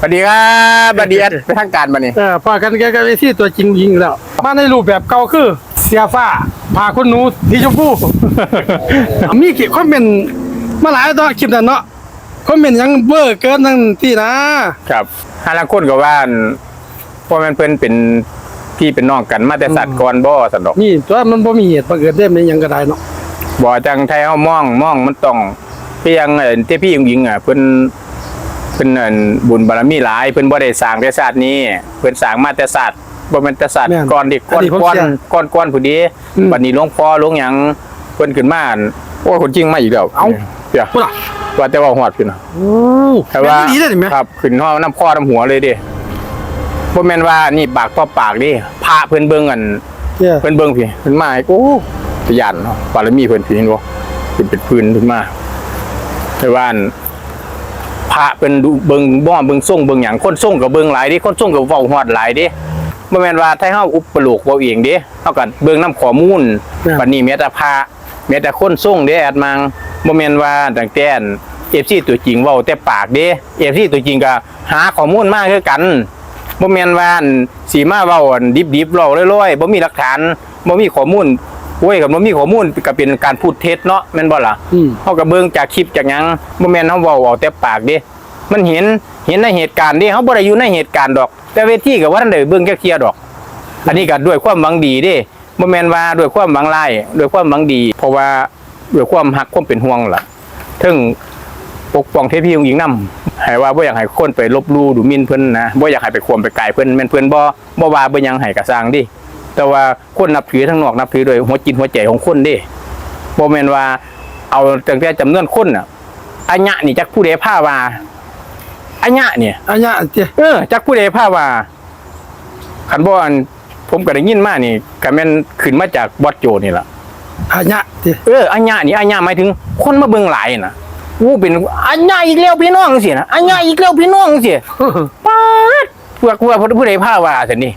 สวัสดีครับบัดเดียดไปทางการมานี่เออพอกันแกก็ไปที่ตัวจริงยิงแล้ว มาในรูปแบบเก่าคือ เสียฟ้าพาคนหนูที่ชมพูมีเกี่ยวคอมเมนต์มาหลายตอนคลิปนั้นเนาะคอมเมนต์ยังเบอร์เกินนั่นที่นะ ครับฮาลังคนก็ว่าอั่นเพราะมันเพิ่นเป็นพี่เป็นน้องกันมาแต่สัตว์ก่อนบ่สันดอกนี่ตัวมันบ่มีเหตุบังเกิดได้มันยังก็ได้เนาะบ่จังไทยเฮามองมองมันต้องเพียงเอ่อที่พี่หญิงๆอะเพิ่นเพิ่นอั่นบุญบารมีหลายเพิ่นบ่ได้สร้างแต่ศาสตร์นี้เพิ่นสร้างมาแต่ศาสตร์บ่แม่นแต่ศาสตร์ก่อนดิก่อนก่อนก่อนก่อนผู้ดีบัดนี้หลวงพ่อหลวงหยังเพิ่นขึ้นมาอั่นโอ้ยคนจริงมาอีกแล้วเอ้าเดี๋ยวพูดล่ะว่าแต่ว่าฮอดขึ้นน่ะโอ้แต่ว่าดีได้ไหมครับขึ้นห้อน้ำคอน้ำหัวเลยดิบ่แม่นว่านี่ปากต่อปากดิพาเพิ่นเบิ่งอันเนี่ยเพิ่นเบิ่งพี่เพิ่นมาอีกโอ้ตะยานเนาะบารมีเพิ่นพี่เห็นบ่เป็นเป็นพื้นขึ้นมาแต่ว่าอัน พระเพิ่นดูเบิ่งบ่เบิ่งส่งเบิ่งหยังคนส่งก็เบิ่งหลายดิคนส่งก็เว้าฮอดหลายดิบ่แม่นว่าถ้าเฮาอุปโลกเว้าเองเด้เฮาก็เบิ่งนํข้อมูลบัดนี้แม้แต่พระแม้แต่คนส่งเด้แอดมังบ่แม่นว่าตั้งแต่อัน FC ตัวจริงเว้าแต่ปากเด้ FC ตัวจริงก็หาข้อมูลมาคือกันบ่แม่นว่าอันสิมาเว้าอันดิบๆเว้าลอยๆบ่มีหลักฐานบ่มีข้อมูล โอ้ยก็บ่มีข้อมูลก็เป็นการพูดเท็จเนาะแม่นบ่ล่ะอืมเฮาก็เบิ่งจากคลิปจากหยังบ่แม่นเฮาเว้าเอาแต่ปากเด้มันเห็นเห็นในเหตุการณ์เด้เฮาบ่ได้อยู่ในเหตุการณ์ดอก แต่เวทีก็ว่าทันได้เบิ่งแค่เคลียร์ดอก อันนี้ก็ด้วยความหวังดีเด้บ่แม่นว่าด้วยความหวังร้ายด้วยความหวังดี เพราะว่าด้วยความฮักความเป็นห่วงล่ะถึงปกป้องเทพีองค์หญิงนำให้ว่าบ่อยากให้คนไปลบหลู่ดูหมิ่นเพิ่นนะบ่อยากให้ไปควมไปไกลเพิ่นแม่นเพิ่นบ่บ่ว่าบ่หยังให้ก็สร้างดิ แต่ว่าคนนับถือทั้งนอกนับถือโดวยหัวจิตหัวใจของคนเด้บ่แม่นว่าเอาตั้งแต่จำนวนคนน่ะอัญญะนี่จักผู้ใดพาว่าอัญญะเนี่ย อันเนี้ยเจ้เออจักผู้ใดพาว่าคันบ่อันผมก็ได้ยินมานี่ก็แม่นขึ้นมาจากบอดโจนี่ล่ะ อันเนี้ยเจ้เอออัญญะนี่อัญญะหมายถึง คนมาเบิ่งหลายน่ะอู้เป็นอัญญะอีกแล้วพี่น้องสินะอัญญะอีกแล้วพี่น้องสิ ป๊าดเพื่อเพื่อผู้ใดพาว่าซั่นนี่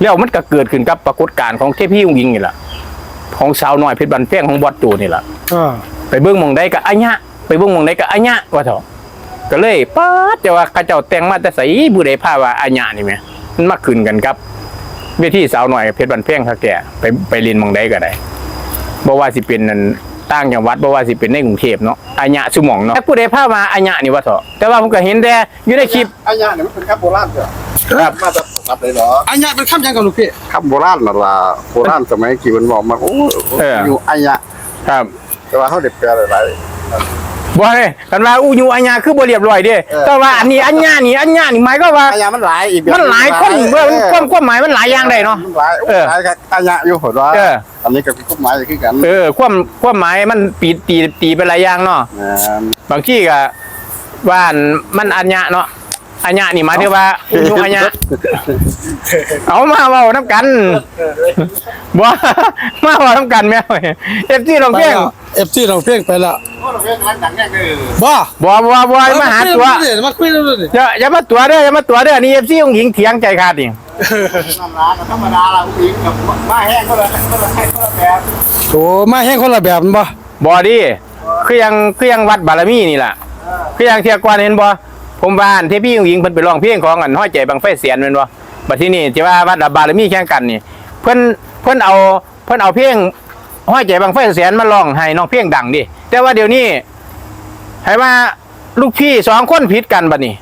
แล้วมันก็เกิดขึ้นกับปรากฏการณ์ของเทพีองค์หญิงนี่ล่ะของสาวน้อยเพชรบันแป้งของบอดโจนี่ล่ะอ่าไปเบิ่งหมองใดก็อัญญะไปเบิ่งหมองใดก็อัญญะว่าเถอะก็เลยป๊าดแต่ว่าเขาเจ้าแต่งมาแต่ใส่ผู้ใดพาว่าอัญญะนี่แหมมันมาขึ้นกันครับเวทีสาวหน่อยเพชรบันเพ่งค่ะแกไปไปเรียนหมองใดก็ได้บ่ว่าสิเป็นนั่นต่างจังหวัดบ่ว่าสิเป็นในกรุงเทพเนาะอัญญะสุหมองเนาะแต่ผู้ใดพาว่าอัญญะนี่ว่าเถอะแต่ว่าผมก็เห็นแต่อยู่ในคลิปอันยาเนี่ยมันเป็นคำโบราณเหรอครับมาจาก สับเลยเหรออันเนี้ยเป็นคำยังกับลูกพี่คำโบราณน่ะล่ะโบราณสมัยกี่มันบอกมาโอ้เอออยู่อันยะครับแต่ว่าเขาเด็ดแปลหลาย บ่เลยกันว่าอู้อยู่อัญญะคือบ่เรียบร้อยเด้เออ แต่ว่าอันนี้อัญญะนี่อัญญะนี่หมายก็ว่า ๆอันยะมันหลายอีกแบบมันหลายคนเบิ่งความความหมายมันหลายอย่างได้เนาะ มันหลายเออหลายครับอันยะอยู่หดว่าเออ อันนี้ก็เป็นคุ้มหมายคือกันเออความความหมายมันปีตีตีเป็นหลายอย่างเนาะ นะบางที่ก็ว่าอันมันอัญญะเนาะ อัญญะนี่หมายถึงว่าอุยุอัญญะเอามาเว้าน้ำกันบ่มาเว้าน้ำกันแม่เอฟซีลองเพียงเอฟซีเราเพ่งไปแล้วโอ้เราเรียนร้านดังแน่เลยบ้าบ่บ่บ่มาหาตัวมาคุยเรื่องนี้อย่าอย่ามาตัวเด้ออย่ามาตัวเด้อนี่เอฟซีของหญิงเถียงใจขาดนี่น้ำร้านธรรมดาเราผู้หญิงกับมาแห้งก็เลยก็เลยให้ก็เลยแบบโอ้มาแห้งคนละแบบมันบ่บ่ดิคือยังคือยังวัดบารมีนี่ล่ะคือยังเที่ยกว่าเห็นบ่ ผมว่าอันเทพี่ของหญิงเพิ่นไปร้องเพลงของอันห้อยใจบังไฟเสียนแม่นบ่บัดที่นี่ที่ว่าวัดบารมีแข่งกันนี่ เพิ่นเพิ่นเอาเพิ่นเอาเพลงห้อยใจบังไฟเสียนมาร้องให้น้องเพลงดังดิแต่ว่าเดี๋ยวนี้ให้ว่าลูกพี่สองคนผิดกันบัดนี้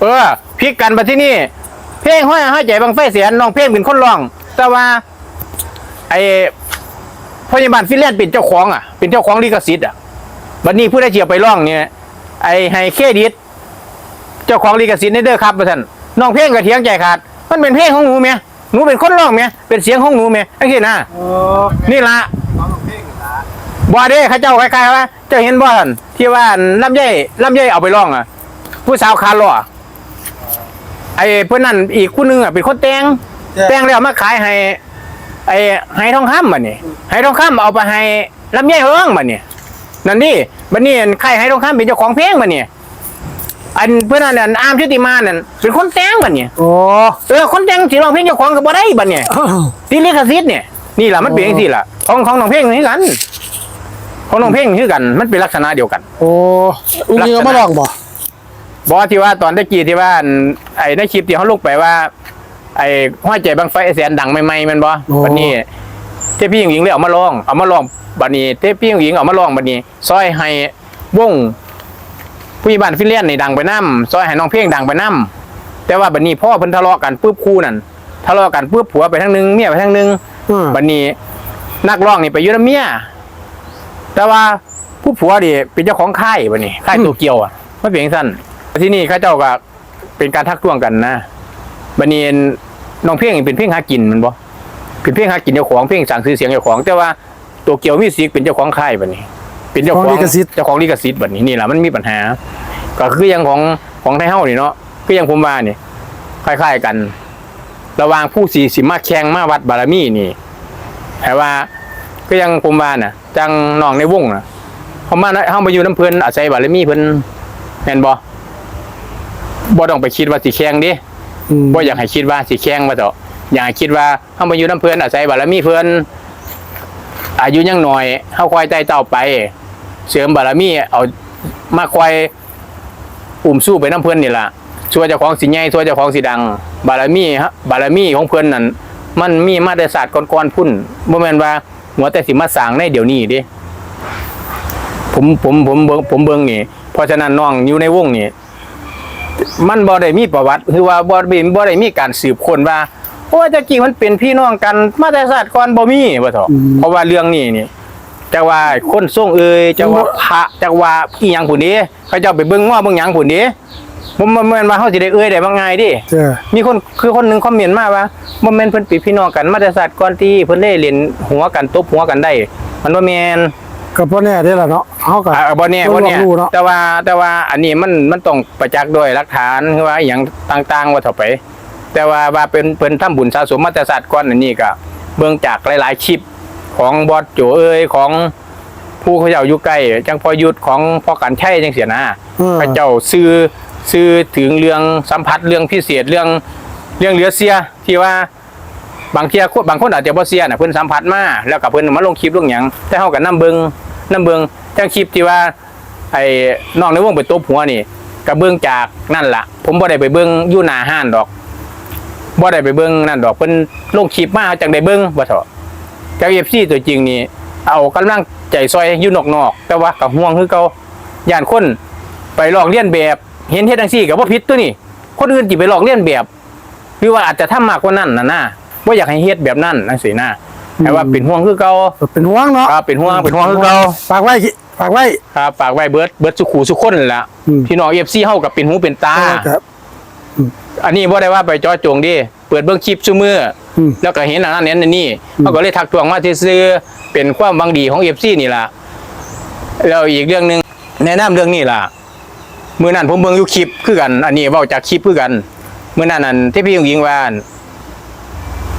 เออผิดกันบัดที่นี่เพลงห้อยห้อยใจบังไฟเสียนน้องเพลงเป็นคนร้อง แต่ว่าไอ้พยาบาลฟินแลนด์เป็นเจ้าของอะเป็นเจ้าของลิขสิทธิ์อะบัดนี้ผู้ได้เจียไปร้องเนี่ยไอ้ให้เครดิต จ้าของลิขสิทธิ์ในเด้อครับท่านน้องเพลงก็เถียงใจขาด มันเป็นเพลงของหนูเมียหนูเป็นคนร้องเมียเป็นเสียงของหนูเมียไอ้ที่นะโอ้นี่ละบ่เด้เขาเจ้าคล้ายๆว่าเจ้าเห็นบ่ท่านที่ว่าลำไยลำไยเอาไปร้องอะ ผู้สาวคาร์ลอไอ้เพื่อนนั่นอีกคู่หนึงอะเป็นคนแต่งแต่งแล้วมาขายให้ไอ้ให้ทองคำบัดนี้ให้ทองคำเอาไปให้ลำไยเฮิงบัดนี้นั่นนี่บัดนี้ใครให้ทองคำเป็นเจ้าของเพลงบัดนี้ อันเพื่อนนั่นอันอามชุติมานั่นเป็นคนแต่งบัดนี้โอ้เออคนแต่งสิร้องเพลงเจ้าของก็บ่ได้บัดนี้ที่ลิขสิทธิ์เนี่ยนี่แหละมันเป็นอย่างนี้ล่ะของของน้องเพลงนี่กันของน้องเพลงคือกัน มันเป็นลักษณะเดียวกัน โอ้อุ้งยิงเอามาลองบ่บอกว่าที่ว่าตอนตะกี้ที่ว่าอันไอ้ในคลิปที่เขาลงไปว่า ไอ้ห้อยใจบางไฟแสนดังใหม่ๆแมันบ่บัดนี้เทพพี่หญิงเลยเอามาลอง เอามาลองบัดนี้เทพพี่หญิงเอามาลองบัดนี้ซอยให้วง ผู้ใหญ่บ้านฟินแลนด์นี่ดังไปนํซอยให้น้องเพลงดังไปนํแต่ว่าบัดนี้พ่อเพิ่นทะเลาะกันปุ๊บคู่นั่นทะเลาะกันปุ๊บผัวไปทางหนึงเมียไปทางหนึงอืมบัดนี้นักร้องนี่ไปอยู่กับเมียแต่ว่าผู้ผัวดิเป็นเจ้าของค่ายบัดนี้ค่ายโตเกียวอะไม่เป็นจังซั่นที่นี่เขาเจ้าก็เป็นการทักท้วงกันนะบัดนี้น้องเพลงนี่เป็นเพลงหากินแมันบ่เป็นเพลงหากินเจ้าของเพลงสั่งซื้อเสียงเจ้าของ แต่ว่าตัวเกียวมิวสิกเป็นเจ้าของค่ายบัดนี้ เป็นเจ้าของของลิขสิทธิ์ เจ้าของลิขสิทธิ์บัดนี้นี่แหละมันมีปัญหา ก็คืออยังของของไทยเฮานี่เนาะคืออยังผมว่านี่คล้ายๆกัน ระหว่างผู้สีสิมาแข่งมาวัดบารมีนี่แต่ว่าก็ยังผมว่าน่ะ จังน้องในวงน่ะเขามาเฮามาอยู่น้ำเพิ่นอาศัยบารมีเพิ่นแม่นบ่บ่ต้องไปคิดว่าสิแข่งเดิอืมบ่อยากให้คิดว่าสิแข่งมาต่ออยากให้คิดว่าเฮามาอยู่น้ำเพิ่นอาศัยบารมีเพิ่นอายุยังน้อยเฮาคอยไต่เต้าไป เสริมบารมีเอามาคอยอุ่มสู้ไปน้ำเพิ่อนนี่ล่ะชัวเจ้าของสิใหญ่ชัวเจ้าของสิดัง บารมีฮะบารมีของเพิ่อนนั่นมันมีมาตรศาสตร์ก่อนๆพุ่นบ่แม่นว่าหัวแต่สิมาสร้างในเดี๋ยวนี้ด้ผมผมผมเบิ่งผมเบิ่งนี่เพราะฉะนั้นน้องอยู่ในวงนี่มันบ่ได้มีประวัติ คือว่าบ่ได้บ่ได้มีการสืบค้นว่าโอ้ยตะกี้มันเป็นพี่น้องกันมาแต่ศาสตร์ก่อนบ่มีว่เถอะเพราะว่าเรื่องนี้นี่ จะว่าคนทรงเอ่ยจะว่าพระจะว่าอีหยังผู้นี้เขาเจ้าไปเบิ่งว่าเบิ่งหยังผู้นี้บ่บ่แม่นว่าเฮาสิได้เอ่ยได้ว่าง่ายดิเจ้ามีคนคือคนหนึงคอมเมนต์มาว่าบ่แม่นเพิ่นเป็นพี่น้องกันมาแต่ศาสตร์ก่อนที่เพิ่นเล่เล่นหัวกันตบหัวกันได้ มันบ่แม่นก็บ่แน่เด้อล่ะเนาะเฮาก็อ่าบ่เนี่ยบ่เนี่ยต้องลองดูเนาะแต่ว่าแต่ว่าอันนี้มันมันต้องประจักษ์ด้วยหลักฐานคือว่าอหย่างต่างๆว่าเท่าไป แต่ว่าว่าเป็นเพิ่นทำบุญสะสมมาแต่ศาสตร์ก่อนอันนี้ก็เบิ่งจากหลายๆคลิป ของบอสโจเอ้ยของผู้เขาเจ้าอยู่ใกล้จังพอยุทธของพ่อกันใช่จังเสียนะเออพระเจ้าซื้อซื้อถึงเรื่องสัมผัสเรื่องพิเศษเรื่องเรื่องเหลือเสียที่ว่าบางเที่ยคนบางคนอาจจะบ่เสียน่ะเพิ่นสัมผัสมาแล้วก็เพิ่นมาลงคลิปลงหยังแต่เฮาก็นํเบิงนํเบิงจังคลิปที่ว่า ไอ้น้องในวงไปตบหัวนี่ก็เบิ่งจากนั่นล่ะ ผมบ่ได้ไปเบิ่งอยู่หน้าห้านดอกบ่ได้ไปเบิ่งนั่นดอกเพิ่นลงคลิปมาจังได้เบิ่งว่าเถาะ แต่ FC ตัวจริงนี่เอากำลังใจซอยอยู่นอกๆแต่ว่าก็ห่วงคือเก่าย่านคนไปลอกเลียนแบบ เห็นเฮ็ดจังซี่ก็บ่ผิดตัวนี่คนอื่นสิไปลอกเลียนแบบหรือว่าอาจจะทำมากกว่านั้นน่ะนะบ่อยากให้เฮ็ดแบบนั้นจังซี่นะแต่ว่าเป็นห่วงคือเก่าเป็นห่วงเนาะครับเป็นห่วงเป็นห่วงคือเก่าฝากไว้ฝากไว้ครับฝากไว้เบิดเบิดสุขูสุขคนนั่นล่ะอืมพี่น้อง FC เฮากับเป็นหูเป็นตาครับอันนี้บ่ได้ว่าไปจ่อจงดิเปิดเบิ่งคลิปซุมื้ออม แล้วก็เห็นอันนั้นเห็นอันนี้เขาก็เลยทักทวงมาซื่อๆเป็นความหวังดีของ FC นี่ล่ะแล้วอีกเรื่องหนึงแนะนำเรื่องนี้ล่ะมื้อนั้นผมเบิ่งอยู่คลิปคือกัน อันนี้เว้าจากคลิปคือกันมื้อนั้นนั่นที่พี่หญิงว่าอั่น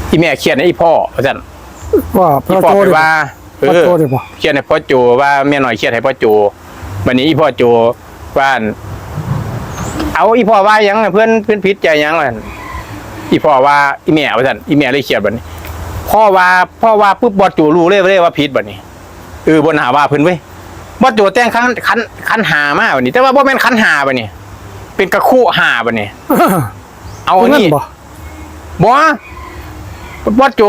ที่แม่เครียดให้อีพ่อว่าซั่นว่าพอีระพ่อโจไปเด้อว่าเอพระอโจเด้อบ่เครียดให้พ่อโจว่าแม่หน่อยเครียดให้พ่อโจวันนี้อีพ่อโจว่าอั่นเอาอีพ่อว่าหยังเพื่อนเพื่อนผิดใจหยังล่ะ อีพ่อว่าอีแม่ว่าซั่นอีแม่เลยเครียดบัดนี้พ่อว่าพ่อว่าปุ๊บบอดโจรู้เลยเลยว่าผิดบัดนี้เออบนหาว่าเพิ่นเว้ยบอดโจแต่งคันคันคันหามาบัดนี้ แต่ว่าบ่แม่นคันหาบัดนี้เป็นกระคู่หาบัดนี้เอาอันนั่นนี้บ่บ่บอดโจ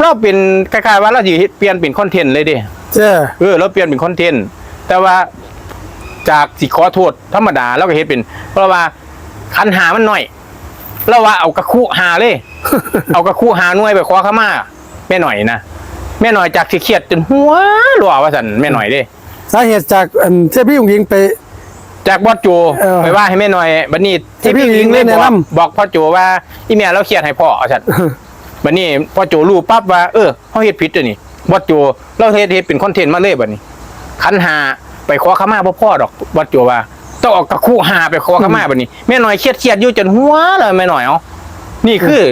เราเป็นคล้ายๆว่าเราสิเปลี่ยนเป็นคอนเทนต์เลยเด้เจ้าเออเราเปลี่ยนเป็นคอนเทนต์แต่ว่าจากสิขอโทษธรรมดาเราก็เฮ็ดเป็น เพราะว่าคันหามันหน่อย เราว่าเอากระคู่หาเลย เอากระคู่หาหน่วยไปขอขมาแม่หน่อยนะแม่หน่อยจากที่เครียดจนหัวรัวว่าสันแม่หน่อยเด้สาเหตุจากอันเทพพี่หญิงไป จากบอสโจเออไปว่าให้แม่หน่อยบัดนี้ที่พี่หญิงเล่นแนะบอกนำ บอกพ่อโจว่าอีแม่เราเครียดให้พ่อว่าสัน บัดนี้พ่อโจรู้ปั๊บว่าเออเขาเฮ็ดผิดตัวนี้บอสโจเราเฮ็ดเฮ็ดเป็นคอนเทนต์มาเลยบัดนี้คันหาไปขอขมาพ่อพ่อดอกบอสโจว่า ต้องเออกกระคู่หาไปขอขมาบัดนี้แม่หน่อยเครียดเครียดอยู่จนหัวเลยแม่หน่อยเอานี่คือ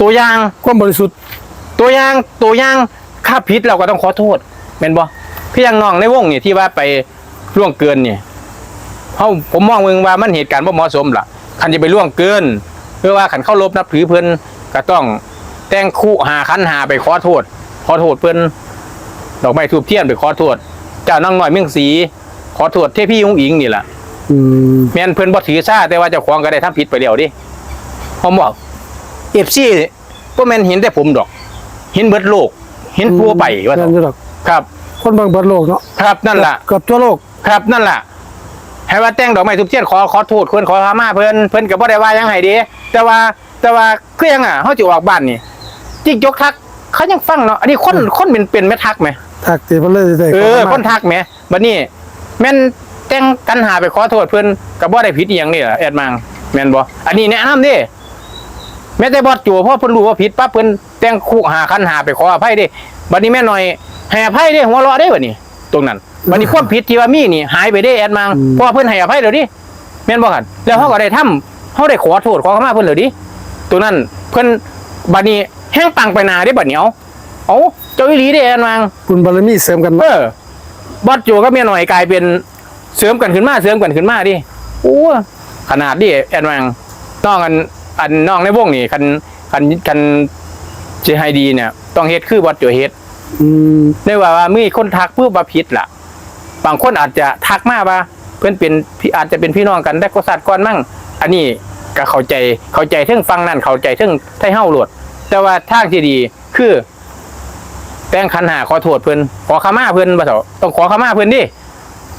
ตัวอย่างความบริสุทธิ์ ตัวอย่างตัวอย่างค่าผิดเราก็ต้องขอโทษเป็นบ่พี่ยังน้องในวงนี่ที่ว่าไปล่วงเกินเนี่ยเขาผมมองมึงว่ามันเหตุการณ์บ่เหมาะสมล่ะคันจะไปล่วงเกิน เพื่อว่าขันเข้ารบนับถือเพิ่นก็ต้องแต่งคู่หาคันหาไปขอโทษ ขอโทษเพิ่นดอกไม้ทูบเทียนไปขอโทษเจ้านางน้อยเมืองศรี ขอโทษเทพี่ยุงอิงนี่แหละอืมแม่นเพิ่นบ่ถือซาแต่ว่าเจ้าของก็ได้ทำผิดไปแล้วดิผมบอก FC บ่แม่นเห็นแต่ผมดอก เห็นเบิดโลก เห็นทั่วไปว่าแม่เถนอยู่อะดอกครับ คนเบิ่งเบิดโลกเนาะครับนั่นล่ะเกือบทั่วโลกครับนั่นล่ะให้ว่าแต่งดอกไม้ทุกเทียนขอขอโทษเพิ่นขอขมาเพิ่นเพิ่นก็บ่ได้ว่าหยังให้เด้แต่ว่าแต่ว่าคือหยังอะเฮาสิออกบ้านนี่จิกจกทักเขายังฟังเนาะอันนี้คนคนเป็นเป็นแม่ทักไหมทักติเพิ่นเลยได้เออข้ามาคนทักไหมบัดนี้ แม่นแต่งกันหาไปขอโทษเพิ่นก็บ่ได้ผิดอีหยังนี่ล่ะแอดมังแม่นบ่อันนี้แนะนำเด้แม้แต่บอดจัวเพราะเพิ่นรู้ว่าผิดปั๊บเพิ่นแต่งคุกหาคันหาไปขออภัยเด้บัดนี้แม่หน่อยให้อภัยเด้หัวเราะเด้บัดนี้ ตรงนั้นบัดนี้ความผิดที่ว่ามีนี่หายไปเด้แอดมังเพราะว่าเพิ่นให้อภัยแล้วดิแม่นบ่คั่นแล้วเขาก็ได้ทำเขาได้ขอโทษขอขมาเพิ่นแล้วดิตรงนั้นเพิ่นบัดนี้แห้งปังไปหนาเด้บัดนี้เอาเอาเจ้าอีหลีเด้แอดมังบุญบารมีเสริมกันเอเนาะอ บอสโจก็เมียหน่อยกลายเป็นเสริมกันขึ้นมาเสริมกันขึ้นมาดิโอ้ขนาดดิแอนวังน้องอันอันน้องในวงนี่คันคันคันเจไฮดีเนี่ย ต้องเฮ็ดคือบอสโจเฮ็ดอืมได้ว่าว่ามีคนทักเพื่อว่าผิดล่ะ บางคนอาจจะทักมาว่า เพื่อนเป็นพี่อาจจะเป็นพี่น้องกันได้กษัตริย์ก่อนมั่ง อันนี้ก็เข้าใจเข้าใจเทิงฟังนั่นเข้าใจเทิงไทเฮ้าโหลดแต่ว่าทางที่ดีคือ แต่งคันหาขอโทษเพิ่นขอขมาเพิ่นบ่เถาต้องขอขมาเพิ่นดิ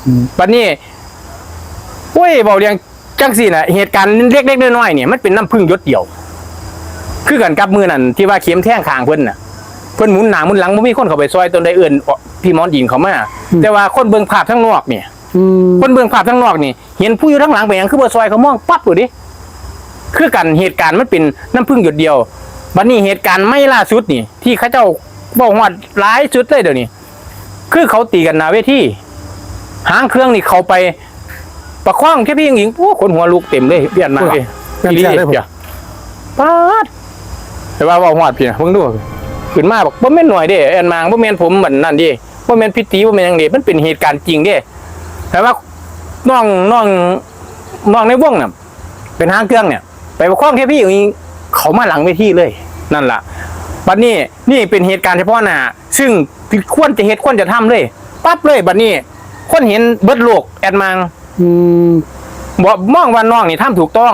อืมบัดนี้โอ้ยเบาเรียงจังสี่น่ะเหตุการณ์เล็กๆน้อยๆเนี่ยมันเป็นน้ำพึ่งหยดเดียว คือกันกับมือนั่นที่ว่าเข็มแท่งคางเพิ่นน่ะเพิ่นหมุนหน้าหมุนหลังบ่มีคนเข้าไปซอยตนใดเอื่นพี่หมอนหญิงเขามาแต่ว่าคนเบิ่งภาพทั้งนอกเนี่ยอืมคนเบิ่งภาพทั้งนอกนี่เห็นผู้อยู่ทั้งหลังไปหยังคือบ่ซอยเขามองปั๊บอยู่ดิคือกันเหตุการณ์มันเป็นน้ำพึ่งหยดเดียวบัดนี้เหตุการณ์ไม่ล่าสุดนี่ ที่เขาเจ้า บอกว่าหลายสุดเลยเดี๋ยวนี้ คือเขาตีกันหนาเวทีหางเครื่องนี่เขาไปประคองแค่พี่หญิงโอ้คนหัวลุกเต็มเลยเปลี่ยนมาเลยแม่นแท้เลยผมเดี๋ยวป๊าดแต่ว่าเว่าหอดพี่นะเพิ่งดูขึ้นมาบอกบ่แม่นหน่อยเด้แอนมางบ่แม่นผมเหมือนนั่นเดิบ่แม่นพิธีบ่แม่นหยังเด้มันเป็นเหตุการณ์จริงเด้แต่ว่าน้องน้องน้องในวงน่ะเป็นหางเครื่องเนี่ย ไปประคองแค่พี่หญิงเขามาหลังเวทีเลย นั่นล่ะ บัดนี้นี่เป็นเหตุการณ์เฉพาะหน้าซึ่งควรจะเหตุควรจะทำเลยปั๊บเลยบัดนี้ คนเห็นเบิดโลกแอดมังอืมบอกมองว่าน้องนี่ทำถูกต้อง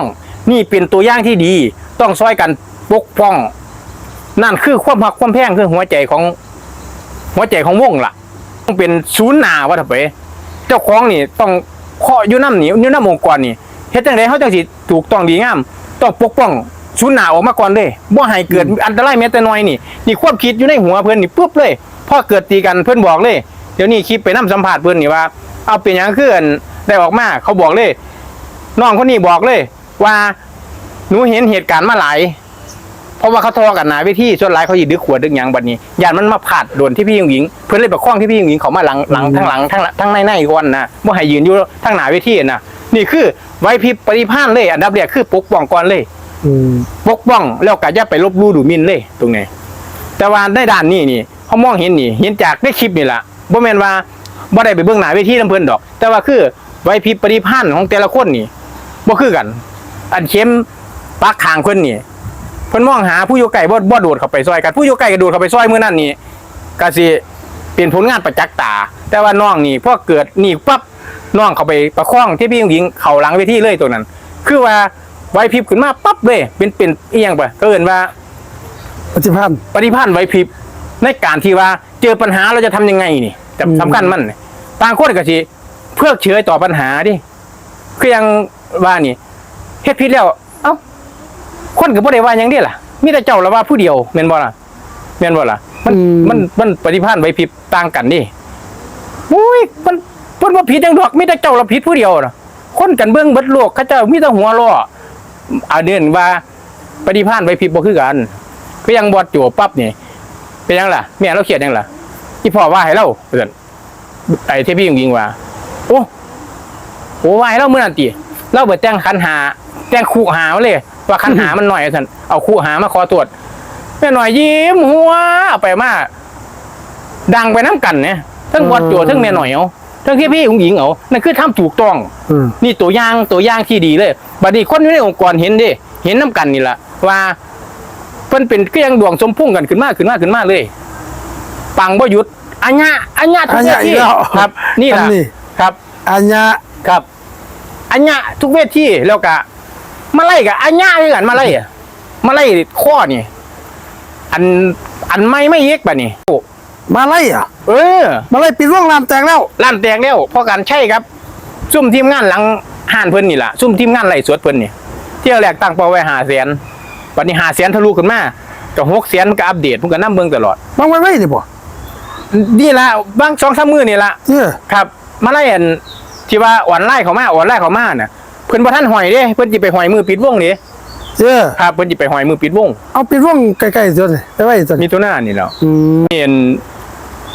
นี่เป็นตัวอย่างที่ดี ต้องซอยกันปกป้อง นั่นคือความหักความแพงคือหัวใจของ หัวใจของวงล่ะ ต้องเป็นศูนย์หนาว่าถ้าไปเจ้าของนี่ต้องเคาะอยู่น้ำนี่อยู่น้ำองค์กรนี่เฮ็ดจังไดเขาจังสิถูกต้องดีงาม ต้องปกป้อง ศูนย์หนาออกมาก่อนเลยบ่ให้เกิดอันตรายแม้แต่น้อยนี่นี่ความคิดอยู่ในหัวเพิ่นนี่ปุ๊บเลยพอเกิดตีกันเพิ่นบอกเลย เดี๋ยวนี้คลิปไปนํสัมภาษณ์เพิ่นนี่ว่า เอาเป็นหยังคืออันได้ออกมาเขาบอกเลยน้องคนนี้บอกเลย ว่าหนูเห็นเหตุการณ์มาหลายเพราะว่าเขาทะเลาะกันหนาเวทีส่วนหลายเขาหยิบดึกขวดดึกหยังบัดนี้ยานมันมาผาดโดนที่พี่หญิงหญิงเพื่อนเลยประคองที่พี่หญิงหญิงเขามาหลังหลังทั้งหลังทั้งทั้งในในก่อนนะว่าให้ยืนอยู่ทั้งหนาเวทีนะนี่คือไว้พริบปฏิภาณเลยอันดับแรกคือปกป้องก่อนเลยอืม ปกป้องแล้วก็อย่าไปลบลู่ดูหมินเลยตรงนี้แต่ว่าในด้านนี้นี่เขามองเห็นนี่ เห็นจากในคลิปนี่แหละบ่แมนว่าบ่ได้ไปเบื้องหน้าเวทีลำเพินดอก แต่ว่าคือไว้พิปฏิภาณของแต่ละคนนี่บ่คือกัน อันเข้มปักทางเพิ่นนี่เพิ่นมองหาผู้อยู่ไกลบ่บ่โดดเข้าไปซอยกันผู้อยู่ไกลก็โดดเข้าไปซอยเมื้อนั้นนี่ก็สิเป็นผลงานประจักษ์ตา แต่ว่าน้องนี่พอเกิดนี่ปั๊บน้องเข้าไปประคองที่พี่หญิงเข้าหลังเวทีเลยตัวนั้น คือว่า ไว้พริบขึ้นมาปั๊บเลย เป็นเป็นอีหยังไปก็เอิ้นว่า ปฏิพันธ์ ปฏิพันธ์ไว้พริบในการที่ว่าเจอปัญหาเราจะทำยังไงนี่แต่อืม สำคัญมันนี่ต่างคนก็สิเพื่อเฉยต่อปัญหาดิคือยังว่านี่เฮ็ดผิดแล้ว เอ้าคนก็บ่ได้ว่าหยังเด้ล่ะมีแต่เจ้าละว่าผู้เดียวแม่นบ่ล่ะแม่นบ่ล่ะมันมันมันปฏิพันธ์ไว้พริบต่างกันดิอุ้ยมันเพิ่นบ่ผิดจังดอกมีแต่เจ้าละผิดผู้เดียวน่ะคนกันเบิ่งเบิดโลกเขาเจ้ามีแต่หัวล้อ เอาเดินว่าปฏิพันธ์ไว้พริบบ่คือกันก็ยังบอดจั่วปั๊บนี่เป็นยังล่ะแม่เราเขียดยังล่ะที่พ่อว่าให้เราเพื่อนไอ้เทพี่ยิงยิงว่าโอ้โหว่าให้เราเมื่อนันตีเราเบิดแจ้งคันหาแจ้งคู่หามาเลย ว่าคันหามันหน่อยท่านเอาคู่หามาขอตรวจแม่หน่อยยิ้มหัวเอาไปมาดังไปน้ำกันเนี่ยทั้งบอดจั่วทั้งแม่หน่อยเอา ทั้งที่พี่ยิงยิงเอานั่นคือทำถูกต้อง อืม นี่ตัวอย่างตัวอย่างที่ดีเลยบัดนี้คนอยู่ในองค์กรเห็นเดิเห็นน้ำกันนี่แหละว่าเพิ่นเป็นเกลียงดวงสมพุ่งกันขึ้นมาขึ้นมาขึ้นมาเลย ปังบ่หยุดอัญญาอัญญาทุกอัญญาที่อีกแล้วครับ นี่แหละอันนี้ ครับ อัญญาครับอัญญะทุกเวทีแล้วก็มาไล่กับอัญญะด้วยกันมาไล่อะมาไล่ข้อนี่อันอันไม่ไม่เยกป่ะนี่ มาไล่อะ เออมาไล่ปิดร่วงลามแตกแล้วล้านแตกแล้วเพราะการใช่ครับ ซุ่มทีมงานหลังห้านเพิ่นนี่แหละซุ่มทีมงานไล่สวดเพิ่นนี่เที่ยวแรกตั้งเป้าไว้หาแสนวันนี้หาแสนทะลุขึ้นมาก็หกแสนมันก็อัปเดตมันก็นํเบิ่งตลอดบางไว้ไว้ดิบ่นี่ละบางสองสามมือนี่ละเจ้อครับ มาไล่อันที่ว่าอ่อนไล่เขามาอ่อนไล่เขามาน่ะเพิ่นบ่ทันหอยเด้เพิ่นสิไปหอยมือปิดวงนี่เจ้อครับเพิ่นสิไปหอยมือปิดวงเอาปิดร่วงใกล้ๆตัวนี่ไปไว้ตัวมีนี้ตัวหน้านี่แล้วอืมนี่เห็น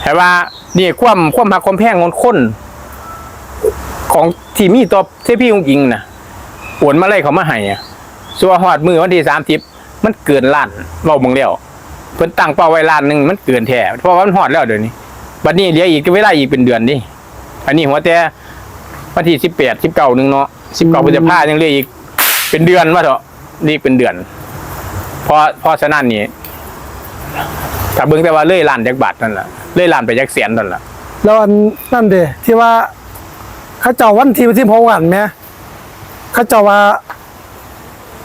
แต่ว่านี่ความความหักความแพงของคนของที่มีต่อเทพี่องค์อิงน่ะโอนมาไล่เขามาให้อะสัวฮอดมือวันที่30มันเกินล้านเว้าเบิ่งแล้วเพิ่นตั้งเป้าไว้ล้านหนึงมันเกินแท้เพราะว่ามันฮอดแล้วเดี๋ยวนี้บัดนี้เหลืออีกเวลาอีกเป็นเดือนดิอันนี้หัวแต่วันที่18 19นึงเนาะ19พฤษภาคมยังเหลืออีก เป็นเดือนว่าเถอะนี่เป็นเดือนเพราะเพราะฉะนั้นนี่ ถ้าเบิ่งแต่ว่าเลื่อยล้านจักบาทนั่นแหละเลื่อยล้านไปจักแสนนั่นแหละแล้วอันนั่นเด้ที่ว่าเขาเจ้าวันที่ที่พกันแหมเขาเจ้าว่า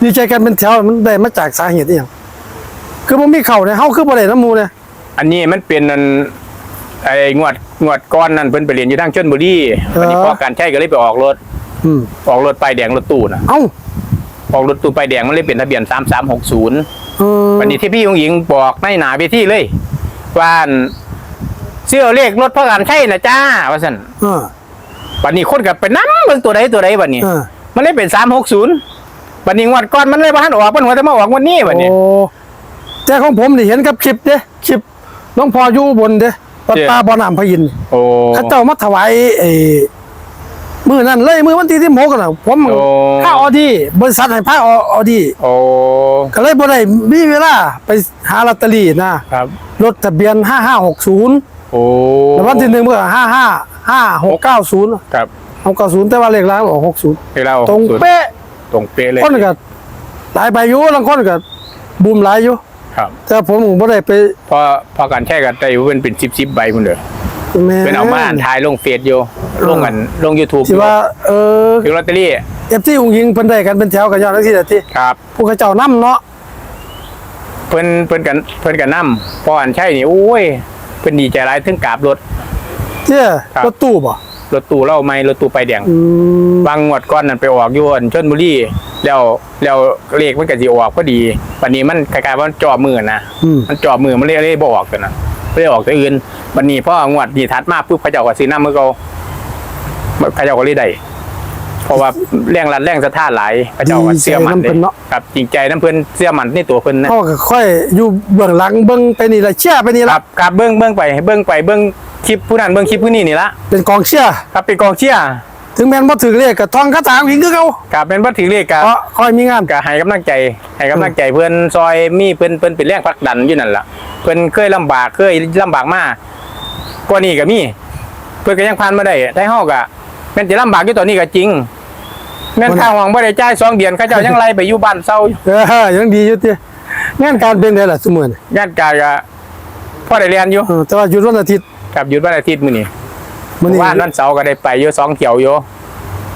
ดีใจกันเป็นแถวมันได้มาจากสาเหตุอหยังคือบ่มีเข้าเนี่ยเฮาคือบ่ได้น้ำหมูเนี่ยอันนี้มันเป็นอันไอ้งวดงวดก้อนนั่นเพิ่นไปเรียนอยู่ทางชลบุรีวันนี้พอการใช้ก็เลยไปออกรถ อืมออกรถป้ายแดงรถตู้น่ะเอ้าออกรถตู้ป้ายแดงมันเลยเป็นทะเบียน 3360เออ วันนี้ที่พี่องหญิงบอกในหนาเวทีเลยว่าอันเสื้อเลขรถพอการใช้นะจ้าว่าซั่นเออวันนี้คนก็ไปนำเบิ่งตัวใดตัวใดบัดนี้เออมันเลยเป็น360บัดนี้งวดก่อนมันเลยบ่ทันออกมันหัวแต่มาออกงวันนี้บัดนี้โอ้แต่ของผมนี่เห็นกับคลิปเด้คลิปน้องพออยู่อุบนเด้วัดเจ้ป่าบ่อน้ำพะยินโอ้เขาเจ้ามาถวายไอ้ มือนั่นเลยมือวันที่ที่หกกันน่ะผมโอ้ ข้าออดีบริษัทให้พาออดีโอ้ก็เลยบ่ได้มีเวลาไปหาลอตเตอรี่นะครับ รถทะเบียน 5560โอ้แล้ววันที่หนึ่งเมื่อ55 5690 ครับ690 แต่ว่าเลขหล้างออก60 ให้เราตรงเป๊ะตรงเป๊ะเลยคนก็หลายใบอยู่บางคนก็บูมหลายอยู่ ครับ แต่ผมบ่ได้ไปพอพอการใช้กันได้เป็นเป็น10 10ใบพุ่นเด้อ แม่เป็นเอามาอ่านถ่ายลงเฟซอยู่ลงกันลง YouTube ที่ว่าเออถึงลอตเตอรี่เอฟที่อุ้งยิงเพิ่นได้กันเป็นแถวกันยอดจังซี่ล่ะติครับผู้เขาเจ้านํเนาะเพิ่นเพิ่นกันเพิ่นกันนำพออันใช่นี่โอ้ยเพิ่นดีใจหลายถึงกราบรถเจ้อครับรถตู้บ่รถตู้เล่าไม่รถตู้ไปายแดงอืมบางงวดก่อนนั่นไปออกอยู่อันชลบุรีแล้วแล้วเลขมันก็สิออกพอดีวันนี้มันคล้ายๆว่ามันจ่อมือนะอืมมันจ่อมือมันเลยเลยบ่ออกกันนะ เลยออกแต่อื่นวันนี้พองวดนี้ถัดมาปุ๊บเขาเจ้าก็สินำมือเขาเขาเจ้าก็เลยได้เพราะว่าแรงรัดแรงสะท้านหลายเขาเจ้าก็เสื้อมันเลยครับจริงใจน้ำเพิ่นเสื้อมันในตัวเพิ่นนะเฮาก็ค่อยอยู่เบื้องหลังเบิ่งไปนี่ล่ะเชียร์ไปนี่คล่ะรับครับเบิ้งเบิ้งไปเบิ้งไปเบิ้งคลิปผู้นั้นเบิ้งคลิปผู้นี้นี่ละเป็นกองเชียร์ครับเป็นกองเชียร์ ถึงแม้นบ่ถึงเลขก็ท่องคาถาวิ่งคือเก่าครับเป็นบัตรถือเลขกับเพราะค่อยมีงานกับให้กำลังใจให้กำลังใจเพื่อนซอยมีเพื่อนเพื่อนเป็นแรงผลักดันอยู่นั่นล่ะเพื่อนเคยลำบากเคยลำบากมากกว่านี้ก็มีเพื่อนก็ยังผ่านมาได้ได้ห้อกะแม่นจะลำบากอยู่ตอนนี้ก็จริงแม่นข้าวหวังบ่ได้จ่ายสองเดือนเขาเจ้ายังไล่ไปอยู่บ้านเศร้าอยู่เออยังดีอยู่ติงานการเป็นได้ล่ะซุมื้อนี้งานการก็พ่อได้เรียนอยู่เออแต่ว่าหยุดวันอาทิตย์กับหยุดวันอาทิตย์มื้อนี้ มื้อนี้ ว่านวันเสาร์ก็ได้ไปอยู่สองเที่ยวอยู่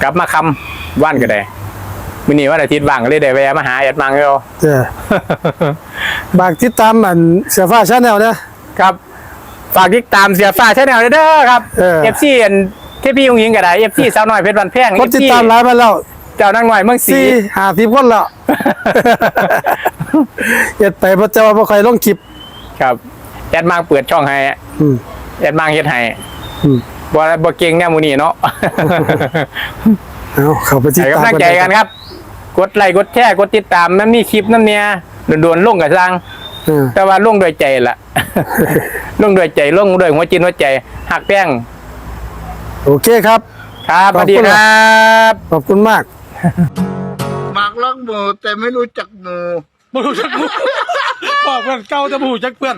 กลับมาคำว่านก็ได้มื้อนี้วันอาทิตย์ว่างก็เลยได้แวะมาหาแอดมังเราเจ้อบากติดตามอันเสือฟ้าชาแนลนะ ครับฝากติดตามเสียฟ้าชาแนลเด้อครับเออ เอฟซีอันเทพี่ยงยิงก็ได้เอฟซีสาวน้อยเพชรบันแพงคนติดตามหลายมาแล้วเจ้านั่งหน่อยเมืองสี สี่หาสิบคนแล้วเฮ็ดไปบ่เจ้าบ่ค่อยลงคลิป ครับแอดมังเปิดช่องให้อืมแอดมังเฮ็ดให้อืม บ่บ่เก่งแน่มูนี่เนาะเอาเข้าไปติดให้ตามกำลังใจกันครับ กดไลค์กดแชร์กดติดตามมันมีคลิปนั่นเนี่ยด่วนๆลงกับสร้าง เออแต่ว่าลงด้วยใจล่ะลงด้วยใจลงด้วยหัวจิตหัวใจหักแป้งโอเคครับ ครับสวัสดีขอบคุณครับ ขอบคุณมาก หมากรักหมูแต่ไม่รู้จักหมู บ่รู้จักพ่อเพื่อนเก่าแต่บ่รู้จักเพื่อน